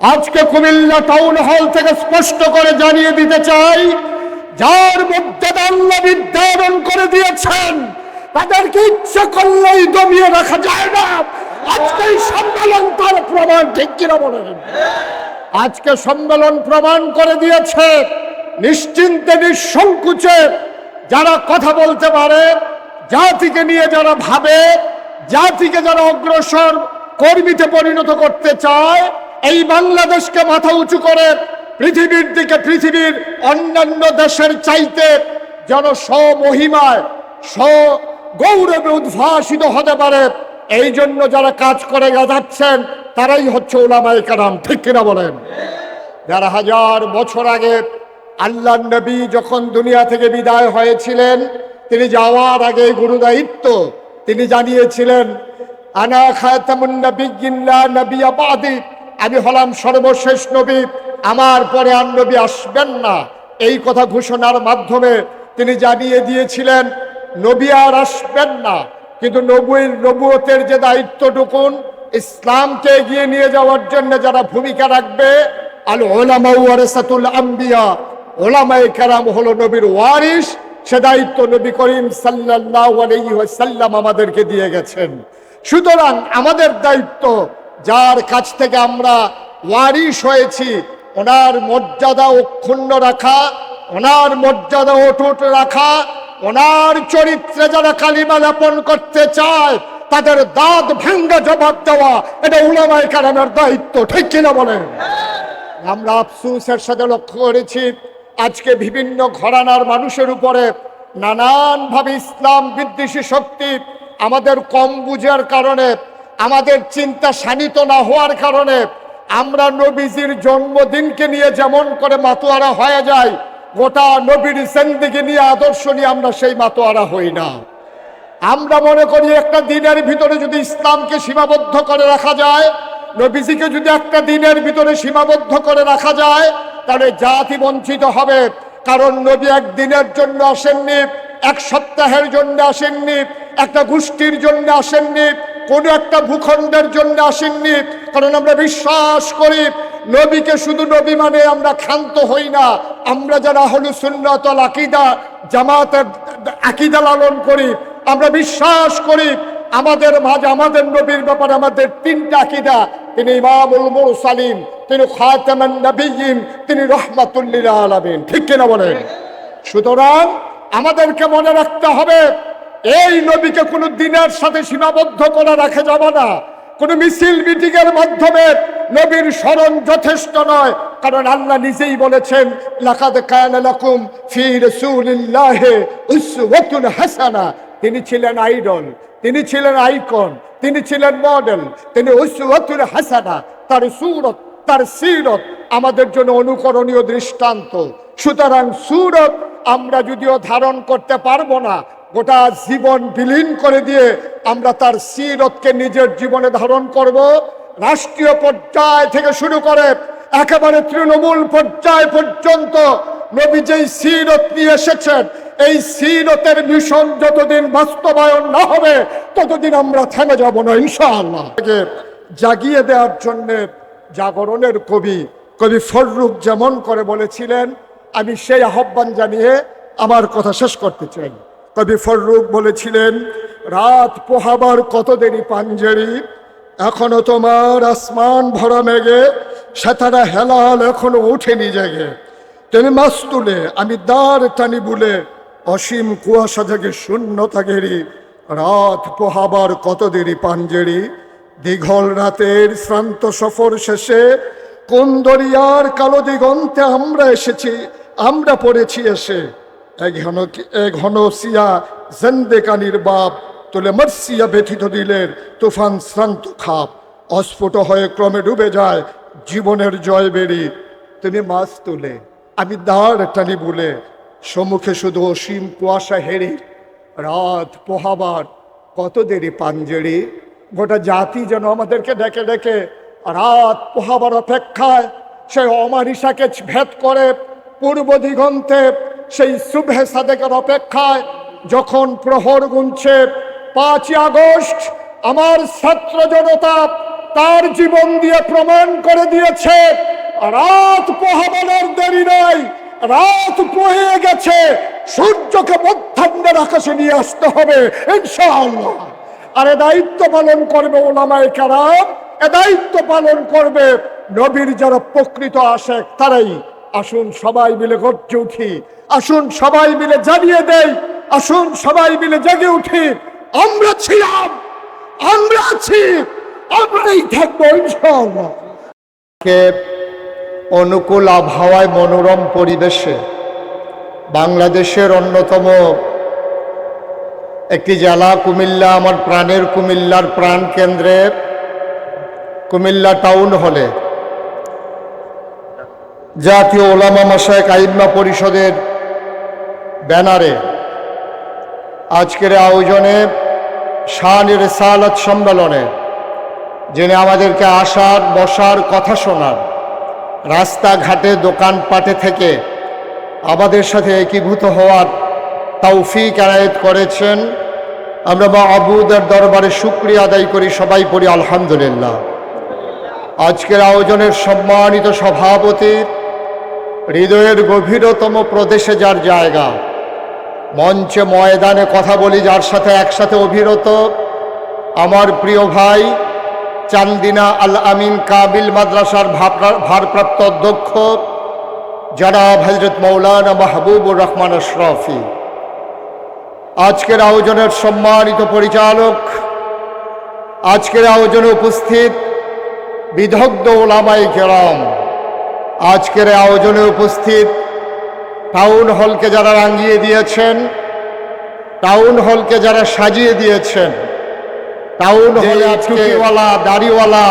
আজকে Comilla town hall থেকে স্পষ্ট করে জানিয়ে দিতে চাই, যার মধ্যে আল্লাহ বিদ্যায়ন করে দিয়েছেন, তাদেরকে ইচ্ছা করলেই দমিয়ে রাখা যায় না। আজকে সম্মেলন তার প্রমাণ, ঠিক কিনা বলেন? আজকে সম্মেলন প্রমাণ করে দিয়েছে নিশ্চিন্তে, নিঃসংকুচে যারা কথা বলতে পারে, জাতিকে নিয়ে যারা ভাবে, জাতিকে যারা অগ্রসর কর্মীতে পরিণত করতে চায় এই বাংলাদেশকে মাথা উঁচু করে পৃথিবীর দিকে পৃথিবীর অন্যান্য দেশের চাইতে যেন স্বমহিমায় স্ব গৌরবে উদ্ভাসিত হতে পারে, এই জন্য যারা কাজ করে যাচ্ছেন তারাই হচ্ছে ওলামাই কারাম, ঠিক কিনা বলেন? যারা হাজার বছর আগে আল্লাহ নবী যখন দুনিয়া থেকে বিদায় হয়েছিলেন, তিনি যাওয়ার আগে গুরু দায়িত্ব তিনি জানিয়েছিলেন, আনা খাতামুন নবিয়্যিল্লা নবিয়া বাদি। আমি হলাম সর্বশেষ নবী, আমার পরে আর নবী আসবেন না। এই কথা ঘোষণার মাধ্যমে তিনি জানিয়ে দিয়েছিলেন, নবী আর আসবেন না। কিন্তু নবীর নবুয়তের যে দায়িত্বটুকুন, ইসলামকে এগিয়ে নিয়ে যাওয়ার জন্য যারা ভূমিকা রাখবে আল ওলামা ওয়ারেসাতুল আম্বিয়া ওলামায়ে কেরাম হলো নবীর ওয়ারিস সে দায়িত্ব নবী করিম সাল্লাল্লাহু আলাইহি ওয়াসাল্লাম আমাদেরকে দিয়ে গেছেন। সুতরাং আমাদের দায়িত্ব যার কাছ থেকে আমরা ওয়ারিস হয়েছি, ওনার মর্যাদা অক্ষুণ্ণ রাখা, ওনার মর্যাদা অটুট রাখা, ওনার চরিত্রে যারা কালিমা লেপন করতে চায়, তাদের দাঁত ভাঙ্গা জবাব দেওয়া, এটা উলামাই কারামের দায়িত্ব, ঠিক কিনা বলেন? আমরা আফসুসের সাথে লক্ষ্য করেছি, আজকে বিভিন্ন ঘরানার মানুষের উপরে নানানভাবে ইসলাম বিদ্বেষী শক্তি আমাদের কম বুঝার কারণে আমাদের চিন্তা শানিত না হওয়ার কারণে আমরা নবীজির জন্মদিনকে নিয়ে যেমন করে মাতোয়ারা হয়ে যায় গোটা নবীর সেন্দিকে নিয়ে আদর্শ নিয়ে আমরা সেই মাতোয়ারা হই না। আমরা মনে করি একটা দিনের ভিতরে যদি ইসলামকে সীমাবদ্ধ করে রাখা যায়, নবীজিকে যদি একটা দিনের ভিতরে সীমাবদ্ধ করে রাখা যায়, তাহলে জাতি বঞ্চিত হবে। কারণ নবী একদিনের জন্য আসেননি, এক সপ্তাহের জন্য আসেননি, একটা গোষ্ঠীর জন্য আসেননি কোনো একটা ভূখণ্ডের জন্য আসেননি, কারণ আমরা বিশ্বাস করি নবীকে শুধু নবী মানে আমরা ক্ষান্ত হই না। আমরা যারা হলু সুন্নতল আকিদা, জামাতের আকিদা লালন করি, আমরা বিশ্বাস করি আমাদের মাঝে, আমাদের নবীর ব্যাপারে আমাদের তিনটা আকিদা। তিনি ইমামুল মুরসালিন, তিনি খাতামান নবীন তিনি রহমাতুল্লিল আলামিন। ঠিক কিনা বলেন? সুতরাং আমাদেরকে মনে রাখতে হবে এই নবীকে কোনো দিনের সাথে সীমাবদ্ধ করে রাখা যাবে না। কোনো মিছিল, মিটিং এর মাধ্যমে নবীর স্মরণ যথেষ্ট নয়। কারণ আল্লাহ নিজেই বলেছেন হাসানা। তিনি ছিলেন আইডল, তিনি ছিলেন আইকন, তিনি ছিলেন মডেল, তিনি উসওয়াতুল হাসানা। তার সুরত, তার সিরত আমাদের জন্য অনুকরণীয় দৃষ্টান্ত। সুতরাং সুরত আমরা যদিও ধারণ করতে পারব না গোটা জীবন বিলীন করে দিয়ে আমরা তার সিরতকে নিজের জীবনে ধারণ করব। রাষ্ট্রীয় পর্যায় থেকে শুরু করে একেবারে তৃণমূল পর্যায় পর্যন্ত নবী যেই সিরত নিয়ে এসেছেন, এই সিরতের মিশন যতদিন বাস্তবায়ন না হবে, ততদিন আমরা থেমে যাব না, ইনশাআল্লাহ। জাগিয়ে দেওয়ার জন্যে জাগরণের কবি কবি ফররুখ যেমন করে বলেছিলেন, আমি সেই আহ্বান জানিয়ে আমার কথা শেষ করতে চাই। কবি ফররুখ বলেছিলেন, রাত পোহাবার কত দেরি পাঞ্জেরি? এখনও তোমার আসমান ভরা মেঘে সেতারা হেলাল এখনও উঠেনি জেগে। তুমি মাস তুলে আমি দাঁড় টানি বুলে, অসীম কুয়াশা থেকে শূন্যতা ঘেরি। রাত পোহাবার কত দেরি পাঞ্জেরি? দীঘল রাতের শ্রান্ত সফর শেষে, কোন দরিয়ার কালো দিগন্তে আমরা এসেছি, আমরা পড়েছি এসে। ঘন ঘন বাপ ব্যথিত তুফান শ্রান্ত খাপ। অস্ফুট হয়ে ক্রমে ডুবে যায় জীবনের জয় বেরি তুমি মাছ তুলে, আমি দাঁড় টানি বলে, সম্মুখে শুধু অসীম কুয়াশা হেরি রাত পোহাবার, কত দেরি পাঞ্জেরি? গোটা জাতি যেন আমাদেরকে ডেকে ডেকে, রাত পোহাবার অপেক্ষায় সেই অমানিসাকে ভেদ করে পূর্ব দিগন্তে সেই শুভে সাদেকের অপেক্ষায় যখন প্রহর গুনছে, পাঁচই আগস্ট আমার ছাত্র জনতা তার জীবন দিয়ে প্রমাণ করে দিয়েছে, রাত পোহাবানোর দেরি নাই, রাত পোহে গেছে, সূর্যকে মধ্যাহ্নের আকাশে নিয়ে আসতে হবে আর এ দায়িত্ব পালন করবে ওলামায় কারাম, এ দায়িত্ব পালন করবে নবীর যারা প্রকৃত আসে তারাই। আসুন সবাই মিলে গর্জে উঠি। আসুন সবাই মিলে জানিয়ে দেই। আসুন সবাই মিলে জেগে উঠি। আমরা ছিলাম। আমরা আছি। আমরাই থাকব অনুকূল আবহাওয়ায় মনোরম পরিবেশে বাংলাদেশের অন্যতম একটি জেলা কুমিল্লা, আমার প্রাণের কুমিল্লার প্রাণ কেন্দ্রে কুমিল্লা টাউন হলে জাতীয় ওলামা মাসায় আইম্মা পরিষদের ব্যানারে আজকের আয়োজনে শান রেসালত সম্মেলনে যিনি আমাদেরকে আসার, বসার কথা শোনার রাস্তাঘাটে, দোকানপাটে থেকে আমাদের সাথে একীভূত হওয়ার তৌফিক আনায়ত করেছেন। আমরা বা আবুদের দরবারে শুক্রিয়া আদায় করি, সবাই পড়ি আলহামদুলিল্লাহ। আজকের আয়োজনের সম্মানিত সভাপতি হৃদয়ের গভীরতম প্রদেশে যার জায়গা। মঞ্চে ময়দানে কথা বলি, যার সাথে একসাথে অভিরত। আমার প্রিয় ভাই, চান্দিনা আল আমিন কাবিল মাদ্রাসার ভারপ্রাপ্ত অধ্যক্ষ, জনাব হজরত মৌলানা মাহবুবুর রহমান আশরাফি। আজকের আয়োজনের সম্মানিত পরিচালক, আজকের আয়োজনে উপস্থিত বিদগ্ধ ওলামাই কেরাম আজকের আয়োজনে উপস্থিত টাউন হলকে যারা রাঙিয়ে দিয়েছেন টাউন হলকে যারা সাজিয়ে দিয়েছেন টাউন হলে টুপিওয়ালা দাড়িওয়ালা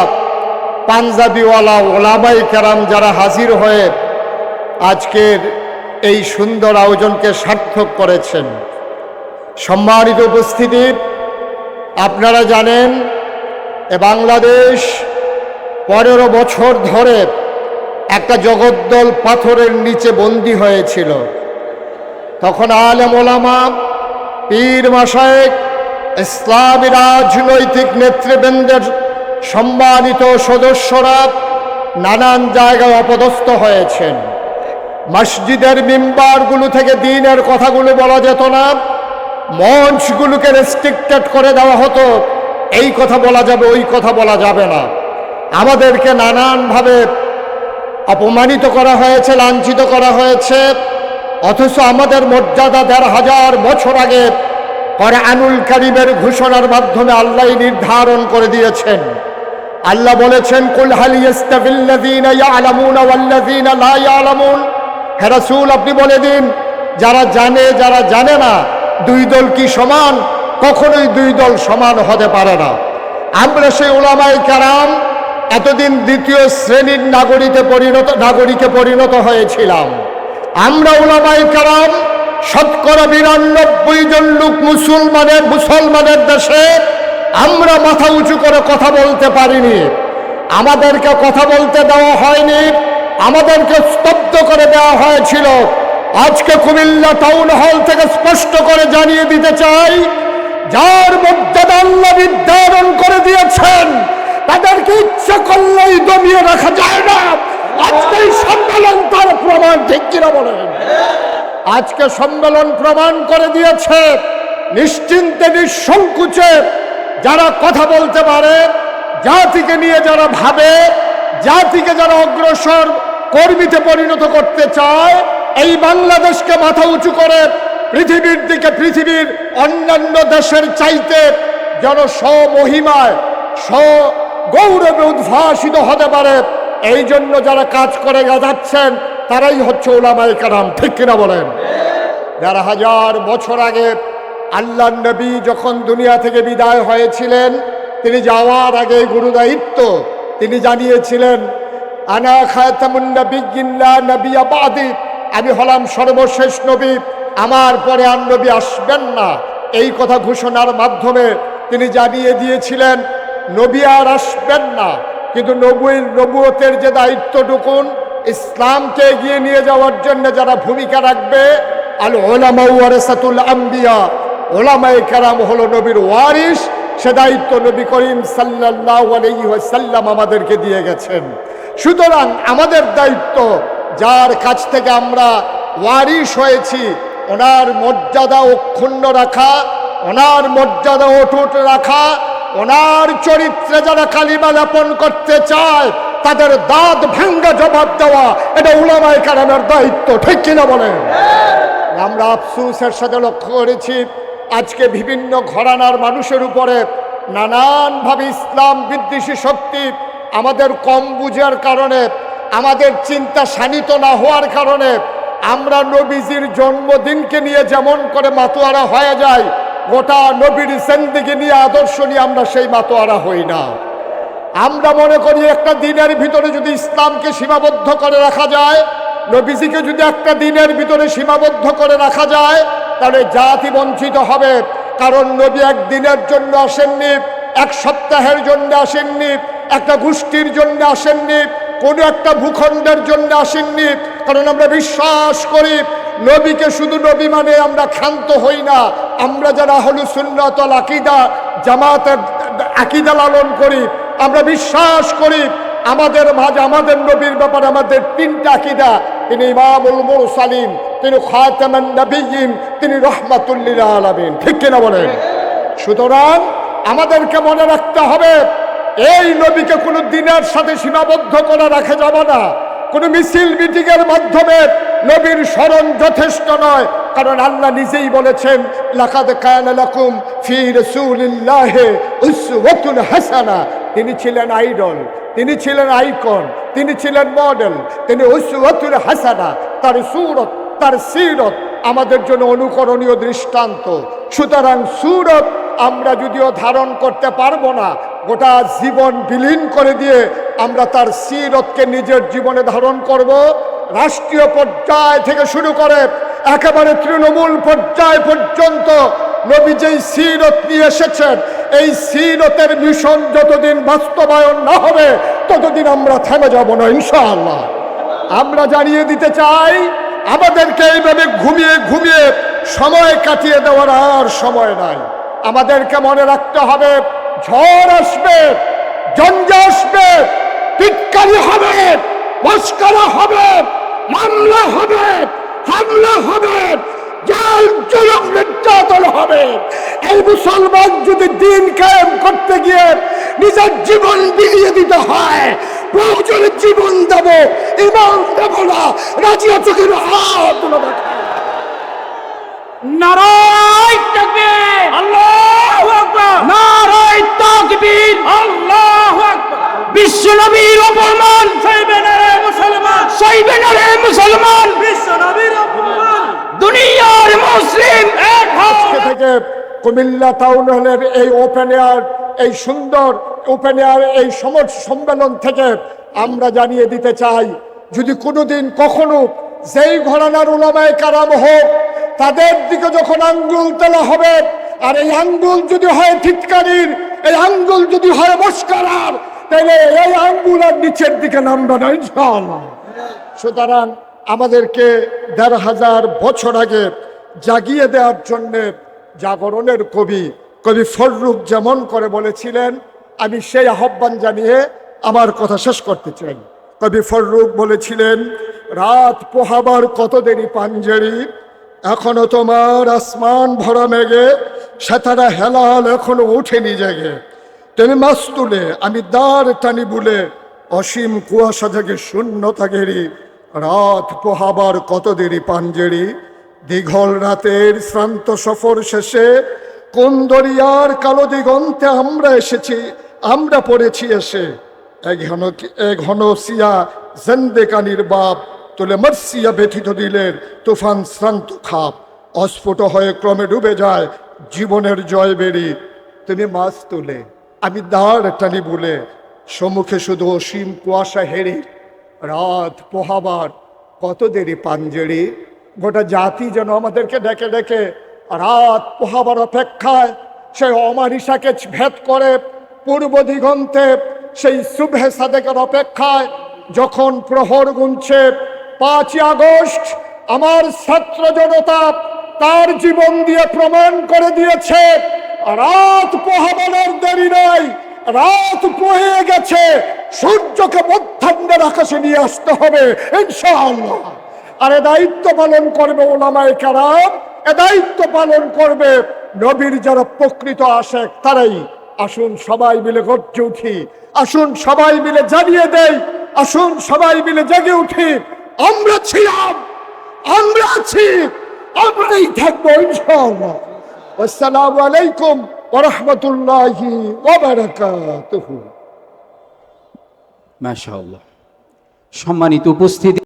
পাঞ্জাবিওয়ালা ওলামাই কেরাম যারা হাজির হয়ে আজকের এই সুন্দর আয়োজনকে সার্থক করেছেন। সম্মানিত উপস্থিতি আপনারা জানেন এ বাংলাদেশ পনেরো বছর ধরে একটা জগদ্দল পাথরের নিচে বন্দী হয়েছিল। তখন আলেম ওলামা পীর মাসায়েক ইসলামী রাজনৈতিক নেতৃবৃন্দের সম্মানিত সদস্যরা নানান জায়গায় অপদস্থ হয়েছেন। মসজিদের মিম্বারগুলো থেকে দিনের কথাগুলো বলা যেত না, মঞ্চগুলোকে রেস্ট্রিক্টেড করে দেওয়া হতো, এই কথা বলা যাবে, ওই কথা বলা যাবে না। আমাদেরকে নানানভাবে অপমানিত করা হয়েছে, লাঞ্ছিত করা হয়েছে। অথচ আমাদের মর্যাদা দেড় হাজার বছর আগে আনুল কারিমের ঘোষণার মাধ্যমে আল্লাহ নির্ধারণ করে দিয়েছেন। আল্লাহ বলেছেন, কুল রাসূল, আপনি বলে দিন, যারা জানে যারা জানে না, দুই দল কি সমান? কখনোই দুই দল সমান হতে পারে না। আমরা সেই ওলামাই কারাম এতদিন দ্বিতীয় শ্রেণির নাগরিকে পরিণত নাগরিকে পরিণত হয়েছিলাম। আমরা ওলামাই কারাম শতকরা বিরানব্বই জন লোক মুসলমানের মুসলমানের দেশে আমরা মাথা উঁচু করে কথা বলতে পারিনি। আমাদেরকে কথা বলতে দেওয়া হয়নি, আমাদেরকে স্তব্ধ করে দেওয়া হয়েছিল। আজকে কুমিল্লা টাউন হল থেকে স্পষ্ট করে জানিয়ে দিতে চাই, যার মর্যাদা আল্লাহ করে দিয়েছেন তাদেরকে ইচ্ছা করলেই দমিয়ে রাখা যায় না। আজকে সম্মেলন তার প্রমাণ, ঠিক কিনা বলেন? আজকে সম্মেলন প্রমাণ করে দিয়েছে নিশ্চিন্তে, নিঃসংকুচে যারা কথা বলতে পারে, জাতিকে নিয়ে যারা ভাবে, জাতিকে যারা অগ্রসর কর্মীতে পরিণত করতে চায়, এই বাংলাদেশকে মাথা উঁচু করে পৃথিবীর দিকে, পৃথিবীর অন্যান্য দেশের চাইতে যেন স্বমহিমায়, স্ব গৌরবে উদ্ভাসিত হতে পারে। এই জন্য যারা কাজ করে যাচ্ছেন তারাই হচ্ছে ওলামাই কারাম, ঠিক কিনা বলেন? দেড় হাজার বছর আগে আল্লাহ নবী যখন দুনিয়া থেকে বিদায় হয়েছিলেন, তিনি যাওয়ার আগে গুরু দায়িত্ব তিনি জানিয়েছিলেন, আনা নবিয়া বাদি আমি হলাম সর্বশেষ নবী, আমার পরে আর নবী আসবেন না। এই কথা ঘোষণার মাধ্যমে তিনি জানিয়ে দিয়েছিলেন নবী আর আসবেন না। কিন্তু নবীর নবুয়তের যে দায়িত্বটুকুন ইসলামকে এগিয়ে নিয়ে যাওয়ার জন্য যারা ভূমিকা রাখবে, আল ওলামা ওয়ারেসাতুল আম্বিয়া। ওলামাই কেরাম হলো নবীর ওয়ারিস সে দায়িত্ব নবী করিম সাল্লাহ সাল্লাম আমাদেরকে দিয়ে গেছেন। সুতরাং আমাদের দায়িত্ব, যার কাছ থেকে আমরা ওয়ারিশ হয়েছি, ওনার মর্যাদা অক্ষুণ্ণ রাখা, ওনার মর্যাদা অটুট রাখা ওনার চরিত্রে যারা কালিমা লেপন করতে চায়, তাদের দাঁত ভাঙ্গা জবাব দেওয়া, এটা উলামায় কারামের দায়িত্ব, ঠিক কিনা বলেন? আমরা আফসুসের সাথে লক্ষ্য করেছি, আজকে বিভিন্ন ঘরানার মানুষের উপরে নানানভাবে ইসলাম বিদ্বেষী শক্তি আমাদের কম বুঝার কারণে, আমাদের চিন্তা শানিত না হওয়ার কারণে, আমরা নবীজির জন্মদিনকে নিয়ে যেমন করে মাতোয়ারা হয়ে যায় গোটা নবীর সেন্দিকে নিয়ে আদর্শ নিয়ে আমরা সেই মাতোয়ারা হই না। আমরা মনে করি একটা দিনের ভিতরে যদি ইসলামকে সীমাবদ্ধ করে রাখা যায়, নবীজিকে যদি একটা দিনের ভিতরে সীমাবদ্ধ করে রাখা যায়, তাহলে জাতি বঞ্চিত হবে। কারণ নবী একদিনের জন্য আসেননি, এক সপ্তাহের জন্য আসেননি, একটা গোষ্ঠীর জন্য আসেননি, কোনো একটা ভূখণ্ডের জন্য আসেননি। কারণ আমরা বিশ্বাস করি নবীকে শুধু নবী মানে আমরা ক্ষান্ত হই না। আমরা যারা হলু সুন্নতল আকিদা, জামাতের আকিদা লালন করি, আমরা বিশ্বাস করি, আমাদের মাঝে, আমাদের নবীর ব্যাপারে আমাদের তিনটা আকিদা। তিনি ইমামুল মুরসালিম তিনি খাতামান তিনি রহমাতুল্লিল আলামিন। ঠিক কিনা বলেন? সুতরাং আমাদেরকে মনে রাখতে হবে, এই নবীকে কোনো দিনের সাথে সীমাবদ্ধ করা রাখা যাবে না। কোনো মিছিল, মিটিংয়ের মাধ্যমে নবীর স্মরণ যথেষ্ট নয়, কারণ আল্লাহ নিজেই বলেছেন, লাকাদ কায়ানা লাকুম ফি রাসূলিল্লাহি উসওয়াতুন হাসানা। তিনি ছিলেন আইডল, তিনি ছিলেন আইকন, তিনি ছিলেন মডেল, তিনি উসওয়াতুল হাসানা, তার সুরত, তার সিরত আমাদের জন্য অনুকরণীয় দৃষ্টান্ত। সুতরাং সুরত আমরা যদিও ধারণ করতে পারব না গোটা জীবন বিলীন করে দিয়ে আমরা তার সিরতকে নিজের জীবনে ধারণ করব। রাষ্ট্রীয় পর্যায় থেকে শুরু করে একেবারে তৃণমূল পর্যায় পর্যন্ত নবী যেই সিরত নিয়ে এসেছেন, এই সিরতের মিশন যতদিন বাস্তবায়ন না হবে, ততদিন আমরা থেমে যাব না, ইনশাআল্লাহ। আমরা জানিয়ে দিতে চাই, আমাদেরকে এইভাবে ঘুমিয়ে ঘুমিয়ে সময় কাটিয়ে দেওয়ার আর সময় নাই। আমাদেরকে মনে রাখতে হবে ঝড় আসবে, জঞ্জা আসবে টিটকারি হবে মস্করা হবে, মামলা হবে, হামলা হবে, জাল হবে যদি দিন করতে গিয়ে নিজের জীবন দিতে হয় জীবন দেব, ইমান দেব না, রাজি আছো কিনা হাত। নারায় তাকবীর। আল্লাহু আকবার। নারায় তাকবীর। আল্লাহু আকবার। বিশ্ব নবীর অপমান। সইবে না মুসলমান। সইবে মুসলমান। বিশ্ব অপমান। দুনিয়ার মুসলিম। এক হও। আজকে থেকে কুমিল্লা টাউন হলের এই ওপেন এয়ার এই সুন্দর ওপেন এয়ার এই সমর সম্মেলন থেকে আমরা জানিয়ে দিতে চাই যদি কোনোদিন কখনো যেই ঘরানার উলামায় কারাম হোক তাদের দিকে যখন আঙ্গুল তোলা হবে, আর এই আঙ্গুল যদি হয় ঠিটকারির এই আঙ্গুল যদি হয় মস্কারার, তাহলে এই আঙ্গুল আর নিচের দিকে নামবে না, ইনশাআল্লাহ। সুতরাং আমাদেরকে দেড় হাজার বছর আগে জাগিয়ে দেওয়ার জন্যে জাগরণের কবি কবি ফররুখ যেমন করে বলেছিলেন, আমি সেই আহ্বান জানিয়ে আমার কথা শেষ করতে চাই। কবি ফররুখ বলেছিলেন, রাত পোহাবার কত দেরি পাঞ্জেরি এখনও তোমার আসমান ভরা মেঘে সেতারা হেলাল এখনও উঠেনি জেগে। তুমি মাছ তুলে আমি দাঁড় টানি বুলে, অসীম কুয়াশা থেকে শূন্যতা ঘেরি। রাত পোহাবার কত দেরি পাঞ্জেরি দীঘল রাতের শ্রান্ত সফর শেষে, কোন দরিয়ার কালো দিগন্তে আমরা এসেছি, আমরা পড়েছি এসে। এক ঘন এক ঘন সিয়া, জেন্দেকানির বাপ তুলে মর্সিয়া ব্যথিত দিলের তুফান শ্রান্ত খাপ। অস্ফুট হয়ে ক্রমে ডুবে যায় জীবনের জয় বেরি তুমি মাছ তোলে, আমি দাঁড় টানি বলে, সম্মুখে শুধু অসীম কুয়াশা হেরি রাত পোহাবার কত দেরি পাঞ্জেরি? গোটা জাতি যেন আমাদেরকে ডেকে ডেকে, রাত পোহাবার অপেক্ষায় সেই অমানিসাকে ভেদ করে পূর্ব দিগন্তে, সেই শুভে সাদেকের অপেক্ষায় যখন প্রহর গুনছে পাঁচই আগস্ট আমার ছাত্র জনতা তার জীবন দিয়ে প্রমাণ করে দিয়েছে, রাত পোহাবার দেরি নাই, রাত পোহে গেছে, সূর্যকে মধ্যাহ্নের আকাশে নিয়ে আসতে হবে, ইনশাআল্লাহ। আর এ দায়িত্ব পালন করবে ওলামায়ে কারাম, এ দায়িত্ব পালন করবে নবীর যারা প্রকৃত আসে তারাই। আসুন সবাই মিলে গর্জে উঠি, আসুন সবাই মিলে জানিয়ে দেই, আসুন সবাই মিলে জেগে উঠি। আমরা ছিলাম আমরা আছি আমরাই থাকব ইনশাআল্লাহ। আসসালামু আলাইকুম মাশাআল্লাহ। সম্মানিত উপস্থিতি